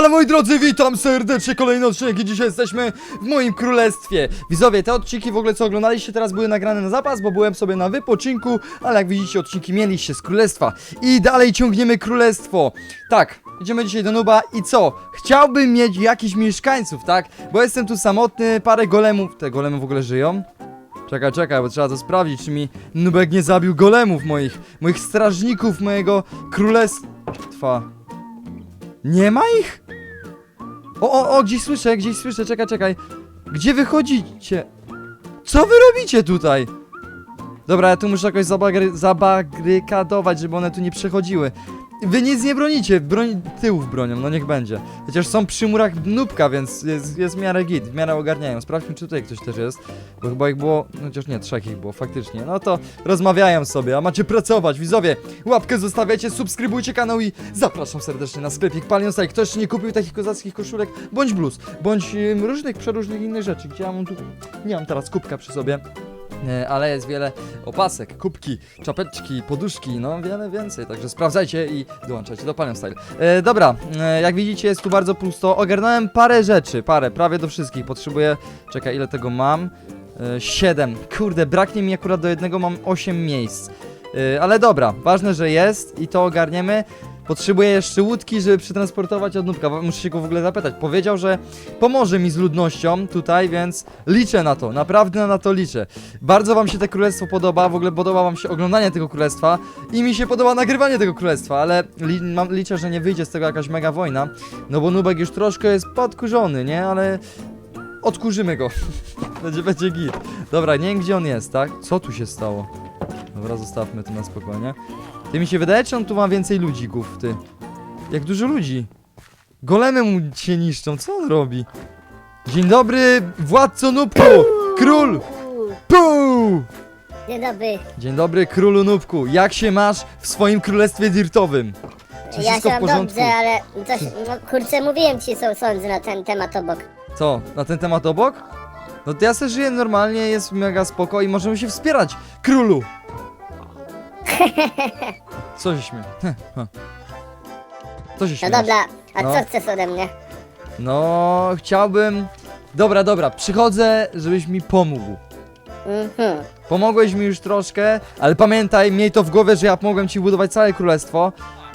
Halo moi drodzy, witam serdecznie, kolejny odcinek i dzisiaj jesteśmy w moim królestwie Widzowie, te odcinki w ogóle co oglądaliście teraz były nagrane na zapas, bo byłem sobie na wypoczynku Ale jak widzicie odcinki mieliście z królestwa I dalej ciągniemy królestwo Tak, idziemy dzisiaj do Nuba i co? Chciałbym mieć jakichś mieszkańców, tak? Bo jestem tu samotny, parę golemów, te golemy w ogóle żyją? Czekaj, czekaj, bo trzeba to sprawdzić, czy mi Nubek nie zabił golemów moich, moich strażników mojego królestwa. Nie ma ich? O, o, o, gdzieś słyszę, gdzieś słyszę, czekaj, czekaj. Gdzie wychodzicie? Co wy robicie tutaj? Dobra, ja tu muszę jakoś zabagry, zabagrykadować, żeby one tu nie przechodziły. Wy nic nie bronicie, broń tyłów bronią, no niech będzie. Chociaż są przy murach nubka, więc jest, jest w miarę git, w miarę ogarniają. Sprawdźmy, czy tutaj ktoś też jest, bo chyba ich było, no chociaż nie, trzech ich było, faktycznie. No to rozmawiają sobie, a macie pracować, widzowie. Łapkę zostawiajcie, subskrybujcie kanał i zapraszam serdecznie na sklepik Palion Style. Kto jeszcze nie kupił takich kozackich koszulek, bądź bluz, bądź różnych, przeróżnych innych rzeczy, gdzie ja mam tu, nie mam teraz kubka przy sobie. E, ale jest wiele opasek, kubki, czapeczki, poduszki, no wiele więcej, także sprawdzajcie i dołączajcie do Panion Style. E, dobra, e, jak widzicie jest tu bardzo pusto, ogarnąłem parę rzeczy, parę, prawie do wszystkich, potrzebuję, czekaj ile tego mam? E, Siedem, kurde, braknie mi akurat do jednego, mam osiem miejsc. E, ale dobra, ważne, że jest i to ogarniemy. Potrzebuję jeszcze łódki, żeby przetransportować od Nubka. Muszę się go w ogóle zapytać. Powiedział, że pomoże mi z ludnością tutaj, więc liczę na to. Naprawdę na to liczę. Bardzo wam się to królestwo podoba, w ogóle podoba wam się oglądanie tego królestwa i mi się podoba nagrywanie tego królestwa, ale li mam, liczę, że nie wyjdzie z tego jakaś mega wojna, no bo Nubek już troszkę jest podkurzony, nie? Ale odkurzymy go. będzie, będzie git. Dobra, nie wiem gdzie on jest, tak? Co tu się stało? Dobra, zostawmy to na spokojnie. Ty mi się wydaje, czy on tu ma więcej ludzików, ty? Jak dużo ludzi. Golemy mu się niszczą, co on robi? Dzień dobry, władco Nubku! Król! Puu! Dzień dobry. Dzień dobry, królu Nubku. Jak się masz w swoim królestwie dirtowym? Czy ja się mam dobrze, ale coś, no kurczę, mówiłem ci co sądzę na ten temat obok. Co, na ten temat obok? No to ja sobie żyję normalnie, jest mega spoko i możemy się wspierać, królu! Co się śmieje? Co się No dobra, a No. co chcesz ode mnie? No, chciałbym... Dobra, dobra, przychodzę, żebyś mi pomógł. Mhm. Pomogłeś mi już troszkę, ale pamiętaj, miej to w głowie, że ja pomogłem ci budować całe królestwo.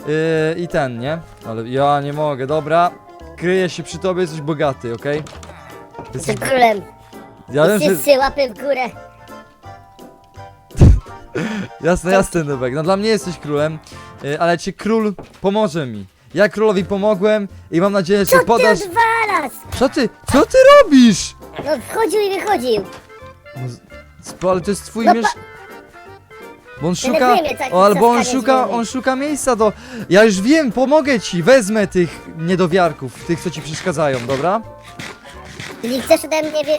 Yy, I ten, nie? Ale ja nie mogę, dobra. Kryję się przy tobie, jesteś bogaty, okej? Jesteś... Jestem królem. Ja wiem, że... Wszyscy łapy w górę. Jasne, jasne, Nubek. No dla mnie jesteś królem, yy, ale czy król pomoże mi? Ja królowi pomogłem i mam nadzieję, że Co ty podasz... odwalasz? Co ty, co ty robisz? No wchodził i wychodził. No, z- ale to jest twój No miesz... Bo on Denerwuje szuka... mnie O, albo on zaskanie szuka, on szuka miejsca do... Ja już wiem, pomogę ci, wezmę tych niedowiarków, tych co ci przeszkadzają, dobra? Czyli chcesz ode mnie wie...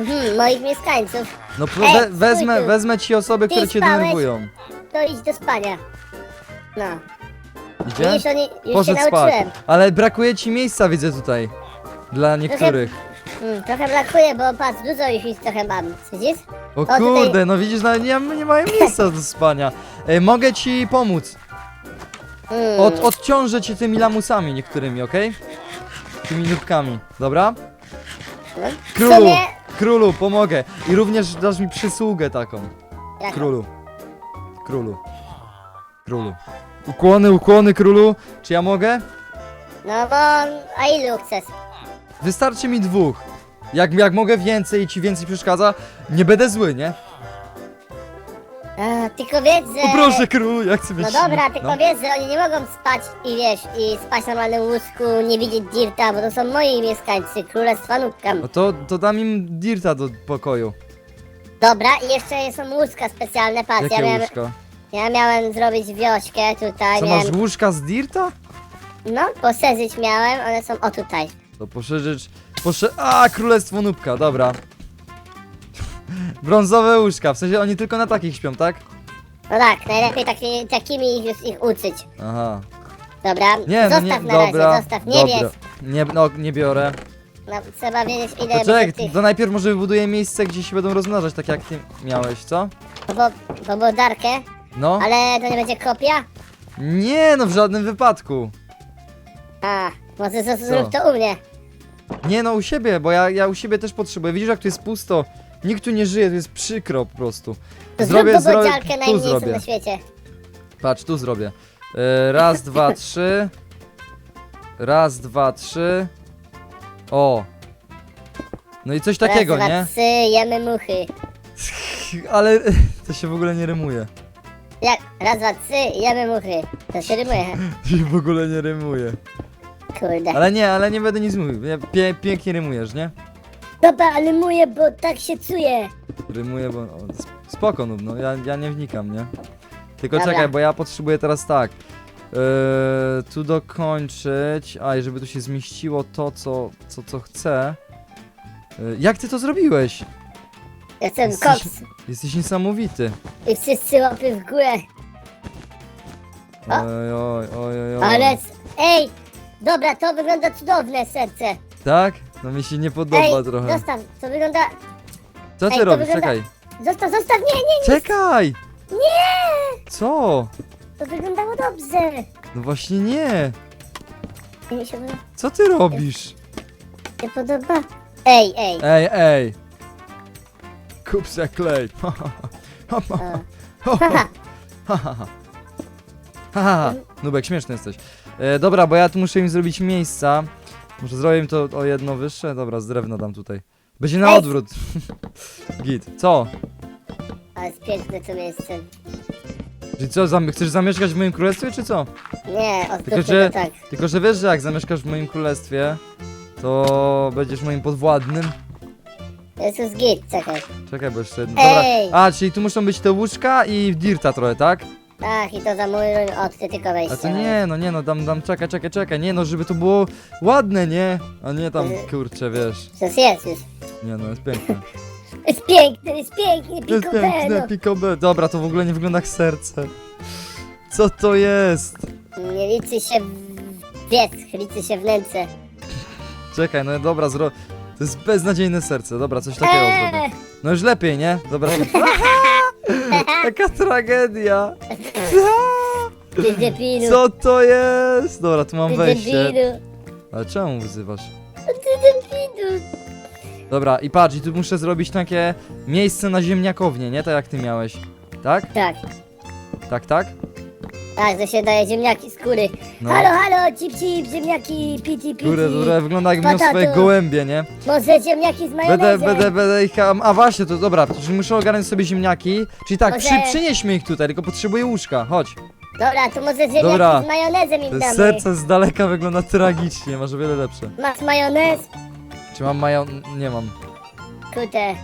Mhm, moich mieszkańców. No Ej, we, stój wezmę, tu. wezmę ci osoby, które cię spałeś? denerwują. To idź do spania. No. Idzie? Widzisz, oni już się Poszedł spać. nauczyłem. Ale brakuje ci miejsca, widzę tutaj. Dla niektórych. Mm, trochę brakuje, bo patrz, dużo ich już trochę mam. Widzisz? O tutaj- kurde, no widzisz, nawet nie, nie mają miejsca do spania. Ej, mogę ci pomóc. Mm. Od, odciążę cię tymi lamusami niektórymi, okej? Tymi nubkami, dobra? No, w Królu, sumie... królu, pomogę. I również dasz mi przysługę taką. Królu. Królu. Królu. Ukłony, ukłony, królu. Czy ja mogę? No bo... A ilu chcesz? Wystarczy mi dwóch. Jak, jak mogę więcej i ci więcej przeszkadza, nie będę zły, nie? A, tylko wiedz, że... O proszę, królu, ja chcę No dobra, tylko No. wiesz, że oni nie mogą spać i wiesz, i spać na normalnym łóżku, nie widzieć dirta, bo to są moi mieszkańcy, królestwa Nubka. No to, to dam im dirta do pokoju. Dobra, i jeszcze są łóżka specjalne, patrz, ja Jakie miałem, łóżka? ja miałem zrobić wiośkę tutaj, Co, miałem, masz łóżka z dirta? no, poszerzyć miałem, one są o tutaj. To poszerzyć... Posze... A, królestwo nubka, dobra. Brązowe łóżka, w sensie oni tylko na takich śpią, tak? No tak, najlepiej taki, takimi ich, już ich uczyć. Aha. Dobra, Nie, no zostaw nie, na dobra. razie, zostaw, nie dobra. wiesz. Nie, no, nie biorę. No, trzeba wiedzieć ile To będzie czekaj, tych, to najpierw może wybuduję miejsce, gdzie się będą rozmnażać, tak jak ty miałeś, co? bo, bo było darkę, No? ale to nie będzie kopia? Nie, no w żadnym wypadku. A, Może zrób zrób to u mnie. Nie no, u siebie, bo ja, ja u siebie też potrzebuję. Widzisz, jak tu jest pusto? Nikt tu nie żyje, tu jest przykro po prostu. To Zrobię, zrób zrobię, bobodziarkę tu najmniejszą zrobię. na świecie. Patrz, tu zrobię. E, raz, dwa, trzy. Raz, dwa, trzy. O. No i coś takiego, Raz, dwa, nie? trzy, jemy muchy. Ale to się w ogóle nie rymuje. Jak? Raz, dwa, trzy, jemy muchy. To się rymuje. Się w ogóle nie rymuje. Kurde. Ale nie, ale nie będę nic mówił. Nie, Pie, pięknie rymujesz, nie? Dobra, ale muję, bo tak się czuję. Rymuje, bo... O, sp- spoko, no, no ja, ja nie wnikam, nie? Tylko Dobra. czekaj, bo ja potrzebuję teraz tak. Eee, tu dokończyć. A, i żeby tu się zmieściło to, co, co, co chcę. Eee, jak ty to zrobiłeś? Chcę Jesteś- koks. Jesteś niesamowity. I wszyscy łapy w górę. A? Oj, oj, oj, oj, oj. Ale... Ej! Dobra, to wygląda cudowne serce. Tak? No mi się nie podoba Ej, trochę. zostaw, to wygląda... Co ty ej, to robisz? wygląda- Czekaj. Zostaw, zostaw, nie, nie, Czekaj! nie! Co? To wyglądało dobrze. No właśnie nie. Mi się podoba- Co ty robisz? nie podoba. Ej, ej. Ej, ej. Kup se klej. O. Haha. Haha, Nubek, śmieszny jesteś. E, dobra, bo ja tu muszę im zrobić miejsca. Zrobić im to o jedno wyższe. Dobra, z drewna dam tutaj. Będzie na odwrót. Git. Co? Ale jest piękne to miejsce. Czyli co, zam chcesz zamieszkać w moim królestwie, czy co? Nie, Tylko, że, to tak. tylko, że wiesz, że jak zamieszkasz w moim królestwie, to będziesz moim podwładnym. Jezus git, czekaj. Czekaj, bo jeszcze jedno. Dobra. Ej! A, czyli tu muszą być te łóżka i dirta trochę, tak? Tak, i to za mój O, ty tylko wejście. A to nie, no nie, no dam, dam, czekaj, czekaj, czekaj, nie no, żeby to było ładne, nie? A nie tam, kurczę, wiesz. Przecież jest już. Nie no, jest piękne. Jest piękny, jest piękny, Jest piękne, pikobeno. pikobe. Dobra, to w ogóle nie wygląda jak serce. Co to jest? Nie liczy się w- wierzch, liczy się wnętrze. Czekaj, no dobra, zro... To jest beznadziejne serce, dobra, coś takiego zrobię. Eee, No już lepiej, nie? Dobra. Jaka tragedia. ty debilu, Co to jest? Dobra, tu mam ty wejście. debilu, Ale czemu wzywasz? ty debilu. Dobra, i patrz, i tu muszę zrobić takie miejsce na ziemniakownię, nie? Tak jak ty miałeś. Tak? Tak, Tak, tak? Tak, że się daje ziemniaki z kury. No. Halo, halo, cip, cip, ziemniaki, piti, piti. Które, które wygląda jakby miał swoje gołębie, nie? Może ziemniaki z Będę, majonezem. będę, będę ich... A a właśnie, to dobra, czyli muszę ogarnąć sobie ziemniaki. Czyli tak, Może- przy, przynieśmy ich tutaj, tylko potrzebuję łóżka, chodź. Dobra, to może ziemniaki Dobra. z majonezem im damy. serce z daleka wygląda tragicznie, masz o wiele lepsze. Masz majonez? Czy mam mają... Nie mam. Kurde,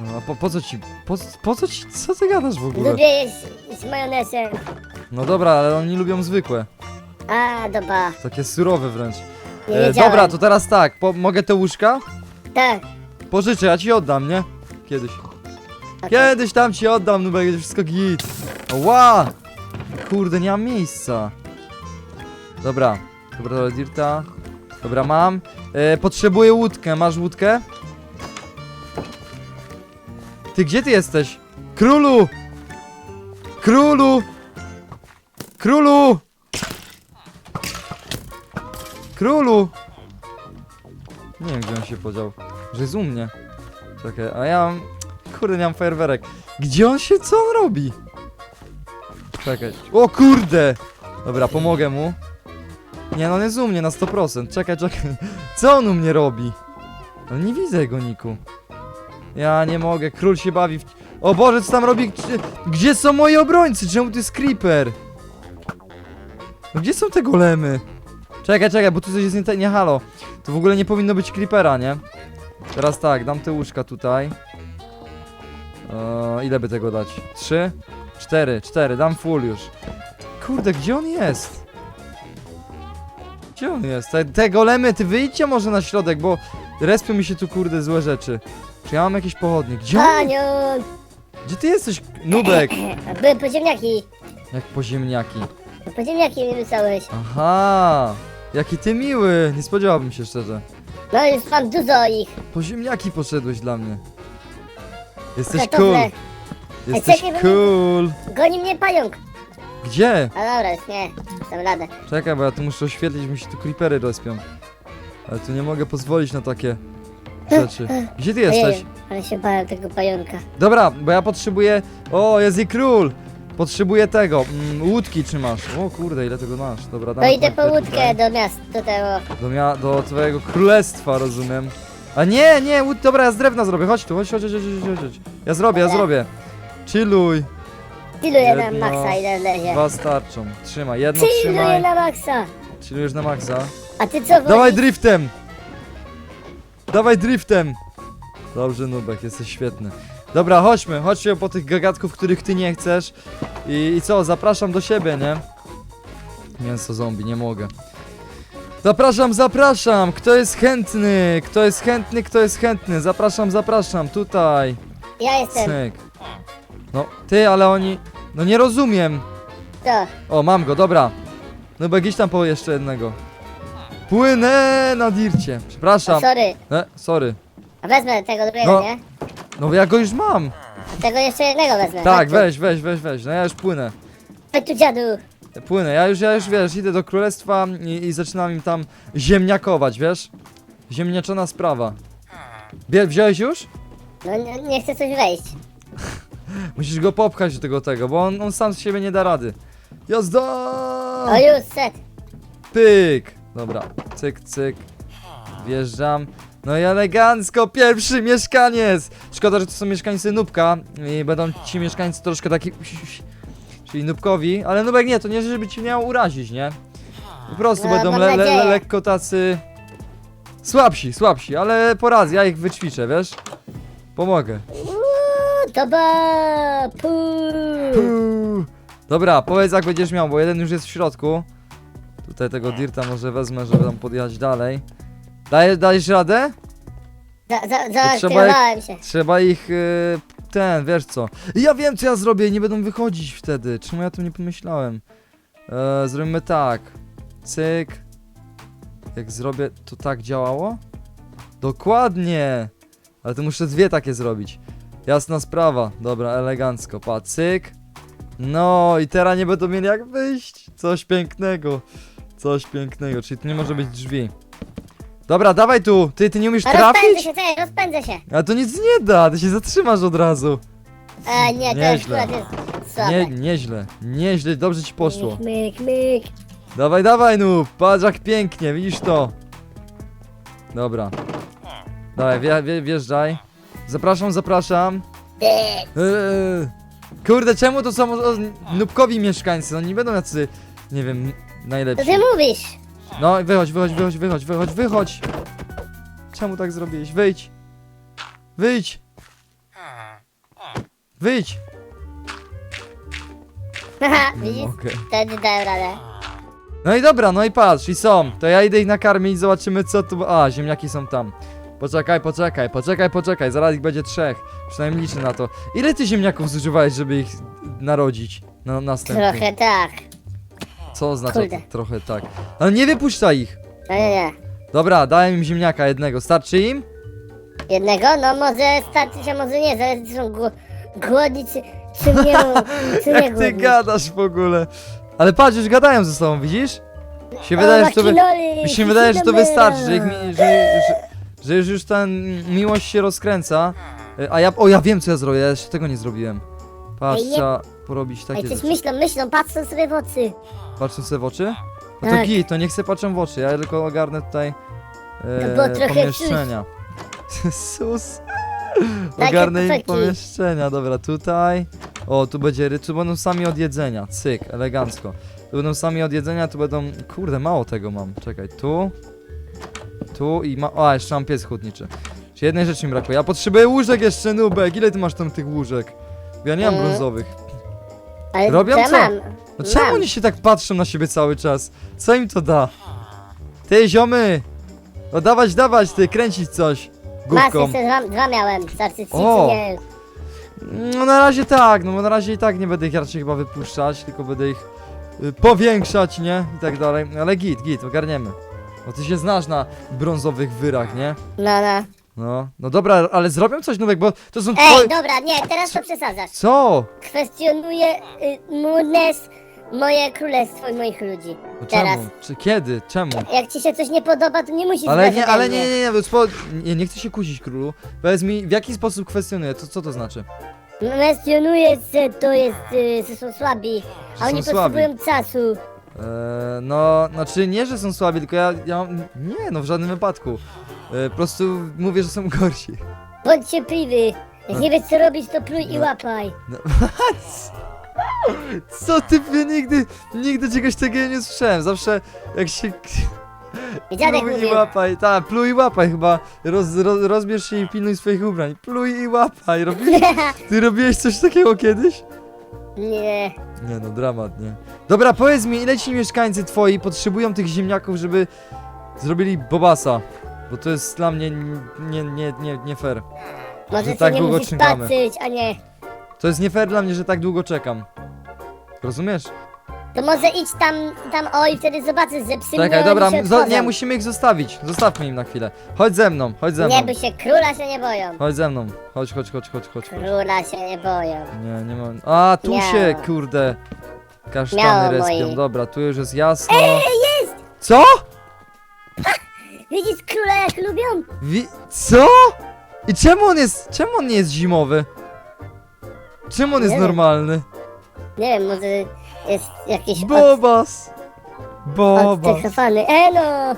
No, a po, po co ci... Po, po co ci... Co ty gadasz w ogóle? lubię jeść z majonezem. No dobra, ale oni lubią zwykłe. A, dobra, Takie surowe wręcz. nie E, wiedziałem. dobra, to teraz tak, po, mogę te łóżka? Tak, Pożyczę, ja ci oddam, nie? Kiedyś. okej. Kiedyś tam ci oddam, no będzie wszystko git. Ła! Kurde, nie mam miejsca. Dobra, dobra, dobra, dirta. Dobra, mam. E, potrzebuję łódkę, masz łódkę? Ty, gdzie ty jesteś? Królu! Królu! Królu! Królu! Nie wiem, gdzie on się podział. Że jest u mnie. Czekaj, a ja mam... Kurde, nie mam fajerwerek. Gdzie on się... Co on robi? Czekaj. O kurde! Dobra, pomogę mu. Nie, no on jest u mnie na 100%. Czekaj, czekaj. Co on u mnie robi? No nie widzę go, Niku. Ja nie mogę, król się bawi w... O Boże, co tam robi? Gdzie, są moi obrońcy? Czemu to jest creeper? No gdzie są te golemy? Czekaj, czekaj, bo tu coś jest nie, nie halo. To w ogóle nie powinno być creepera, nie? Teraz tak, dam te łóżka tutaj. Eee, ile by tego dać? Trzy? Cztery, cztery, dam full już. Kurde, gdzie on jest? Gdzie on jest? Te, te golemy, ty wyjdźcie może na środek, bo respią mi się tu kurde złe rzeczy. Czy ja mam jakieś pochodnie? Gdzie on? Gdzie ty jesteś, Nubek? Były po ziemniaki. Jak po ziemniaki. Po ziemniaki mi wysłałeś. Aha! Jaki ty miły! Nie spodziewałbym się szczerze. No już mam dużo ich. Po ziemniaki poszedłeś dla mnie. Jesteś cool. Gotowe. Jesteś czekaj, bo- cool. Goni mnie pająk. Gdzie? A dobra, już nie, dam radę. Czekaj, bo ja tu muszę oświetlić, mi się tu creepery rozpią. Ale tu nie mogę pozwolić na takie rzeczy. Gdzie ty jesteś? Ojej, ale się bałem tego pająka. Dobra, bo ja potrzebuję... O, jest i król! Potrzebuję tego, mm, łódki trzymasz. O kurde, ile tego masz. Dobra, To dam idę tak, po łódkę do miasta, do tego. Do, mia- do twojego królestwa, rozumiem. A nie, nie, łód, dobra, ja z drewna zrobię. Chodź tu, chodź, chodź, chodź, chodź, chodź, chodź. Ja zrobię, ja Dobra. zrobię. Chilluj. Chilluję na Jedno, maksa i lezie. Dwa starczą. Trzymaj, jedno Chilluję trzymaj. na maksa. Chillujesz na maksa. A ty co Dawaj wolisz? driftem! Dawaj driftem! Dobrze, Nubek, jesteś świetny. Dobra, chodźmy, chodźmy po tych gagatków, których ty nie chcesz. I, I co, zapraszam do siebie, nie? Mięso zombie, nie mogę. Zapraszam, zapraszam! Kto jest chętny? Kto jest chętny? Kto jest chętny? Zapraszam, zapraszam, tutaj. Ja jestem. Cyk. No, ty, ale oni... No nie rozumiem. To. O, mam go, dobra. Nubek, idź tam po jeszcze jednego. Płynę na dircie. Przepraszam. Sorry. E, sorry. A wezmę tego drugiego, No. nie? No ja go już mam. Tego jeszcze jednego wezmę. Tak, Chodź tu. weź, weź, weź, weź. No ja już płynę. Chodź tu dziadu. Płynę. Ja już, ja już wiesz, idę do królestwa i, i zaczynam im tam ziemniakować, wiesz? Ziemniaczona sprawa. Bie, wziąłeś już? No nie, nie chcę coś wejść. Musisz go popchać do tego tego, bo on, on sam z siebie nie da rady. Jazda! O już, set. Pyk! Dobra, cyk, cyk. Wjeżdżam. No i elegancko, pierwszy mieszkaniec! Szkoda, że to są mieszkańcy Nubka i będą ci mieszkańcy troszkę taki... Czyli Nubkowi, ale Nubek nie, to nie żeby ci miał urazić, nie? Po prostu No, będą mam le, le, le, nadzieję. lekko tacy... Słabsi, słabsi, ale poradzę, ja ich wyćwiczę, wiesz? Pomogę. Uuu, to ba. Puu. Puu. Dobra, powiedz jak będziesz miał, bo jeden już jest w środku. Tutaj tego dirta może wezmę, żeby tam podjechać dalej. Dajesz, dajesz radę? Za, za, trzeba zaaktywowałem się. Trzeba ich, y, ten, wiesz co. Ja wiem co ja zrobię, nie będą wychodzić wtedy. Czemu ja o tym nie pomyślałem? E, zrobimy tak. Cyk. Jak zrobię, to tak działało? Dokładnie. Ale to muszę dwie takie zrobić. Jasna sprawa. Dobra, elegancko. Pa, cyk. No i teraz nie będą mieli jak wyjść. Coś pięknego. Coś pięknego, czyli tu nie może być drzwi. Dobra, dawaj tu. Ty, ty nie umiesz rozpędzę trafić? się, czekaj, rozpędzę się. A to nic nie da, ty się zatrzymasz od razu. E, nie, to jest Nieźle. akurat jest słabe. Nie, nieźle, nieźle, dobrze ci poszło. Myk, myk, myk. Dawaj, dawaj nu, patrz jak pięknie, widzisz to. Dobra. Dawaj, wje, wje, wjeżdżaj. Zapraszam, zapraszam. Ty. Eee, kurde, czemu to są o, nubkowi mieszkańcy? Oni nie będą jacy, nie wiem, Co najlepsi. ty mówisz? No, wychodź, wychodź, wychodź, wychodź, wychodź, wychodź. Czemu tak zrobiłeś? Wyjdź. Wyjdź. Wyjdź. Haha, widzisz? Okej. Wtedy dałem radę. No i dobra, no i patrz, i są. To ja idę ich nakarmić, zobaczymy co tu... A, ziemniaki są tam. Poczekaj, poczekaj, poczekaj, poczekaj, zaraz ich będzie trzech. Przynajmniej liczę na to. Ile ty ziemniaków zużywałeś, żeby ich narodzić na następny? Trochę tak. Co oznacza Kurde. to, trochę tak? Ale nie wypuszczaj ich. No nie, nie. Dobra, dałem im ziemniaka jednego. Starczy im? Jednego? No może starczyć, a może nie. Zależy czy są gło- głodni, czy, czy nie, czy nie Jak ty głodni. gadasz w ogóle? Ale patrz, już gadają ze sobą, widzisz? się wydaje, że to, wy... Makinoli, mi się wydaje, że to wystarczy, że, ich mi... że, że, że już, już ta miłość się rozkręca. E, A ja, o ja wiem co ja zrobię, ja jeszcze tego nie zrobiłem. Patrz, Ej, nie- trzeba porobić Ej, takie coś rzeczy. myślą, myślą, patrzą sobie w oczy. Patrzą sobie w oczy? No to Tak. git, to niech se patrzą w oczy, ja tylko ogarnę tutaj To było e, trochę pomieszczenia. Sus. Takie Ogarnę im pomieszczenia, dobra, tutaj. O, tu będzie, ry- tu będą sami od jedzenia, cyk, elegancko. Tu będą sami od jedzenia, tu będą, kurde, mało tego mam, czekaj, tu. Tu i ma, o, jeszcze mam piec chłodniczy. Czy jednej rzeczy mi brakuje, ja potrzebuję łóżek jeszcze, Nubek, ile ty masz tam tych łóżek? Ja nie mam Mm. brązowych. Ale Robią ja co? mam. No czemu Mam. oni się tak patrzą na siebie cały czas? Co im to da? Ty, ziomy! No dawać, dawać, ty, kręcić coś. Masz, Główką. jeszcze dwa, dwa miałem. Czy O. nie? No na razie tak, no bo na razie i tak nie będę ich raczej chyba wypuszczać, tylko będę ich y, powiększać, nie? I tak dalej. Ale git, git, ogarniemy. Bo ty się znasz na brązowych wyrach, nie? No, no. No, no dobra, ale zrobią coś nowego, bo to są Ej, twoje... dobra, nie, teraz to przesadzasz. Co? Kwestionuję y, młodność moje królestwo i moich ludzi. No Teraz. czemu? Czy kiedy? Czemu? Jak ci się coś nie podoba, to nie musisz Ale nie, ale nie, nie, nie, spo... nie, nie chcę się kusić królu. Powiedz mi, w jaki sposób kwestionuję, to co to znaczy? Kwestionuję, że to jest, y, że są słabi, a Że oni są słabi. potrzebują czasu. Eee, no, znaczy nie, że są słabi, tylko ja, ja mam... Nie, no w żadnym wypadku. Eee, po prostu mówię, że są gorsi. Bądź cierpliwy. Jak No. nie wiesz co robić, to pluj i No. łapaj. No, co ty, ja nigdy, nigdy czegoś takiego nie słyszałem. Zawsze jak się... Dziadek Pluj i mówił, łapaj, tak, pluj i łapaj chyba. Roz, roz, rozbierz się i pilnuj swoich ubrań. Pluj i łapaj. Robisz, ty robiłeś coś takiego kiedyś? nie, Nie no, dramat, nie. Dobra, powiedz mi, ile ci mieszkańcy twoi potrzebują tych ziemniaków, żeby zrobili bobasa? Bo to jest dla mnie nie, nie, nie, nie fair. może Że tak nie długo musisz czekamy. patrzeć, a nie. To jest nie fair dla mnie, że tak długo czekam. Rozumiesz? To może idź tam, tam o i wtedy zobaczysz, że psy Czekaj, dobra, się zo- nie, musimy ich zostawić. Zostawmy im na chwilę. Chodź ze mną, chodź ze mną. Nie, by się króla się nie boją. Chodź ze mną. Chodź, chodź, chodź, chodź, chodź. chodź. Króla się nie boją. Nie, nie mam. A, tu Miało. się, kurde. Kasztany Miało respią. moi. Dobra, tu już jest jasno. Jest! Co? Widzisz króla jak lubią? Wi co? I czemu on jest, czemu on nie jest zimowy? Czemu on jest Nie wiem. normalny? Nie wiem, może jest jakiś Bobas! Bobas! odtechowany. Elo!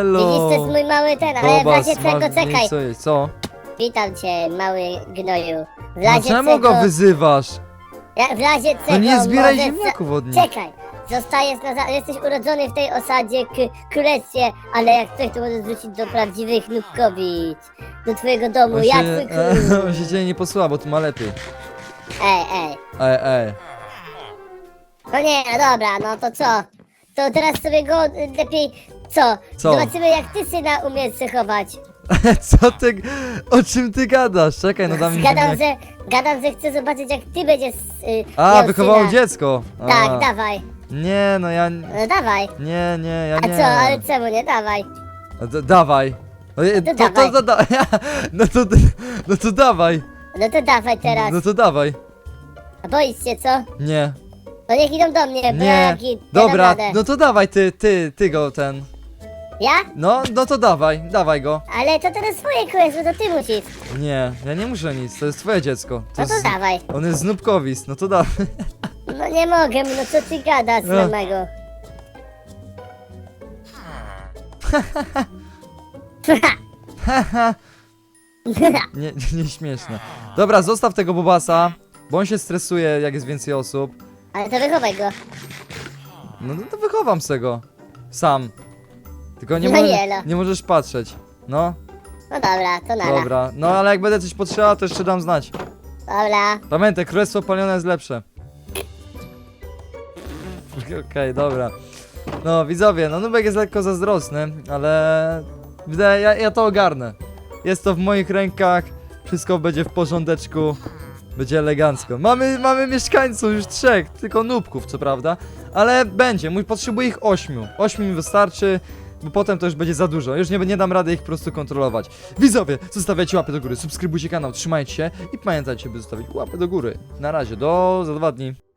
Elo! Widzisz, to jest mój mały ten, ale w Bobas, razie czego, masz- czekaj. Co jest, co? Witam cię, mały gnoju. W No razie czemu czego... go wyzywasz? Ja- W razie czego No nie zbieraj może ziemniaków od nich. Czekaj! Zostajesz na. Jesteś urodzony w tej osadzie, królestwie, ale jak chcesz, to możesz wrócić do prawdziwych nubkowic. Do twojego domu, On jak twój król. on się ciebie nie posłucha, bo tu ma lepiej. Ej, ej. Ej, ej. No nie, no dobra, no to co? To teraz sobie go y, lepiej... Co? Co? Zobaczymy, jak ty syna umiesz zachować. Co ty, o czym ty gadasz? Czekaj, no dam mi Gadam, że, gadam, że chcę zobaczyć, jak ty będziesz y, A, miał wychowało syna. dziecko. A, Tak, dawaj. Nie, no ja... No dawaj. Nie, nie, ja A nie. co, ale czemu nie? Dawaj. No dawaj. No, je- to dawaj. to, da, no to, no to dawaj. No to dawaj teraz. No to dawaj. A boisz się, co? Nie, No niech idą do mnie, bo ja nie. jak i- nie dam Dobra, radę. no to dawaj ty, ty, ty go ten. Ja? No, no to dawaj, dawaj go. Ale to teraz swoje królestwo, to ty musisz. Nie, ja nie muszę nic, to jest twoje dziecko. To No to jest, dawaj. on jest znubkowis, no to dawaj. No nie mogę, no co ty gadasz No. no. mego. Nie, nie śmieszne. Dobra, zostaw tego Bobasa, bo on się stresuje, jak jest więcej osób. Ale to wychowaj go. No, no to wychowam se go. Sam. Tylko nie, No no. nie możesz patrzeć. No, No dobra, to nara. dobra. No ale jak będę coś potrzebował, to jeszcze dam znać. Dobra. Pamiętaj, królestwo palione jest lepsze. Okej, dobra. No, widzowie, no Nubek jest lekko zazdrosny, ale... Ja, ja to ogarnę. Jest to w moich rękach, wszystko będzie w porządeczku, będzie elegancko. Mamy, mamy mieszkańców już trzech, tylko nubków, co prawda, ale będzie, mój potrzebuję ich ośmiu. Ośmiu mi wystarczy, bo potem to już będzie za dużo, już nie, nie dam rady ich po prostu kontrolować. Widzowie, zostawiajcie łapy do góry, subskrybujcie kanał, trzymajcie się i pamiętajcie, by zostawić łapę do góry. Na razie, do za dwa dni.